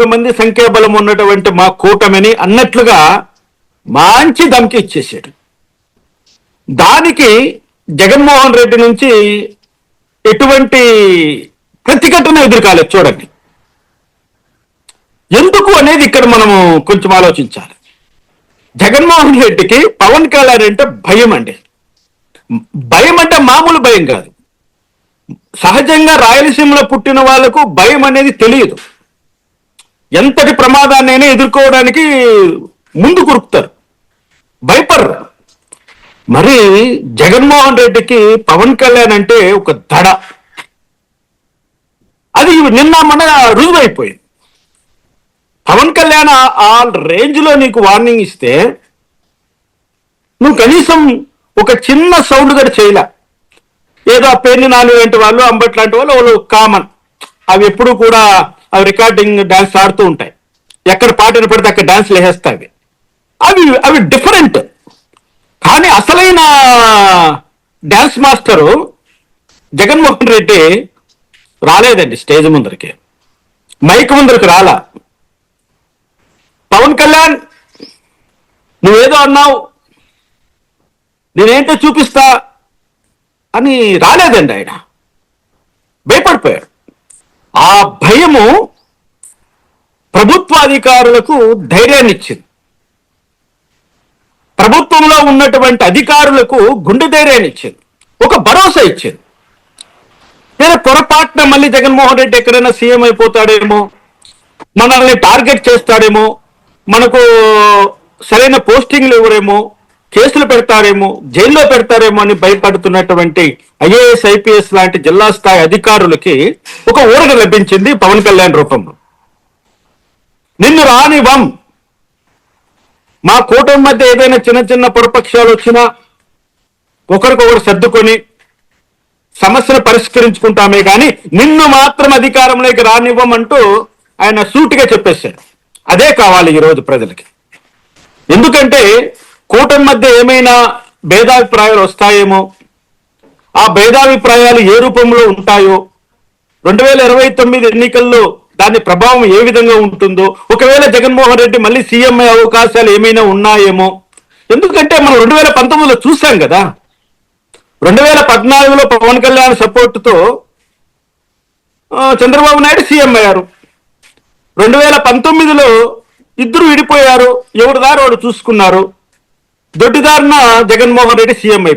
నాలుగు మంది సంఖ్యాబలం ఉన్నటువంటి మా కూటమిని అన్నట్లుగా మంచి ధమ్కి ఇచ్చేసాడు దానికి జగన్మోహన్ రెడ్డి నుంచి ఎటువంటి ప్రతిఘటన ఎదురుకాలేదు చూడండి. ఎందుకు అనేది ఇక్కడ మనము కొంచెం ఆలోచించాలి. జగన్మోహన్ రెడ్డికి పవన్ కళ్యాణ్ అంటే భయం అండి. భయం అంటే మామూలు భయం కాదు. సహజంగా రాయలసీమలో పుట్టిన వాళ్ళకు భయం అనేది తెలియదు. ఎంతటి ప్రమాదాన్నైనా ఎదుర్కోవడానికి ముందు కురుకుతారు. భయపడరు. మరి జగన్మోహన్ రెడ్డికి పవన్ కళ్యాణ్ అంటే ఒక దడ. అది నిన్న మన రుజువైపోయింది. పవన్ కళ్యాణ్ ఆ- రేంజ్లో రేంజ్లో నీకు వార్నింగ్ ఇస్తే నువ్వు కనీసం ఒక చిన్న సౌండ్ కూడా చేయలే. ఏదో ఆ పేర్ని నాలుగు లాంటి వాళ్ళు అంబట్ లాంటి వాళ్ళు వాళ్ళు కామన్. అవి ఎప్పుడు కూడా అవి రికార్డింగ్ డాన్స్ ఆడుతూ ఉంటాయి. ఎక్కడ పాట వినపడితే అక్కడ డాన్స్ లేసేస్తాయి. అవి అవి అవి డిఫరెంట్. కానీ అసలైన డాన్స్ మాస్టరు జగన్మోహన్ రెడ్డి రాలేదండి స్టేజ్ ముందరికి. మైక్ ముందరికి రాలా. పవన్ కళ్యాణ్ నువ్వేదో అన్నావు నేనేంటో చూపిస్తా అని రాలేదండి ఆయన. భయపడిపోయాడు ఆ భయము ప్రభుత్వాధికారులకు ధైర్యాన్నిచ్చింది. ధైర్యాన్ని ఇచ్చింది ప్రభుత్వంలో ఉన్నటువంటి అధికారులకు గుండె ధైర్యాన్ని ఇచ్చింది ఒక భరోసా ఇచ్చింది. లేదా పొరపాటున మళ్ళీ జగన్మోహన్ రెడ్డి ఎక్కడైనా సీఎం అయిపోతాడేమో మనల్ని టార్గెట్ చేస్తాడేమో మనకు సరైన పోస్టింగ్లు ఇవ్వరేమో కేసులు పెడతారేమో జైల్లో పెడతారేమో అని భయపడుతున్నటువంటి ఐఏఎస్ ఐపీఎస్ లాంటి జిల్లా స్థాయి అధికారులకి ఒక ఊరట లభించింది పవన్ కళ్యాణ్ రూపంలో. నిన్ను రానివ్వం. మా కూటమి మధ్య ఏదైనా చిన్న చిన్న పొరపక్షాలు వచ్చినా ఒకరికొకరు సర్దుకొని సమస్యను పరిష్కరించుకుంటామే కానీ నిన్ను మాత్రం అధికారంలోకి రానివ్వమంటూ ఆయన సూటిగా చెప్పేశారు. అదే కావాలి ఈరోజు ప్రజలకి. ఎందుకంటే కూటమి మధ్య ఏమైనా భేదాభిప్రాయాలు వస్తాయేమో? ఆ భేదాభిప్రాయాలు ఏ రూపంలో ఉంటాయో? రెండు వేల ఇరవై తొమ్మిది ఎన్నికల్లో దాని ప్రభావం ఏ విధంగా ఉంటుందో? ఒకవేళ జగన్మోహన్ రెడ్డి మళ్ళీ సీఎం అయ్యే అవకాశాలు ఏమైనా ఉన్నాయేమో? ఎందుకంటే మనం రెండు వేల పంతొమ్మిదిలో చూసాం కదా. రెండు వేల పద్నాలుగులో పవన్ కళ్యాణ్ సపోర్టుతో చంద్రబాబు నాయుడు సీఎం అయ్యారు. రెండు వేల పంతొమ్మిదిలో ఇద్దరు విడిపోయారు. ఎవరిదారు వాడు చూసుకున్నారు. దొడ్డిదారిన జగన్మోహన్ రెడ్డి సీఎం అయిపోయారు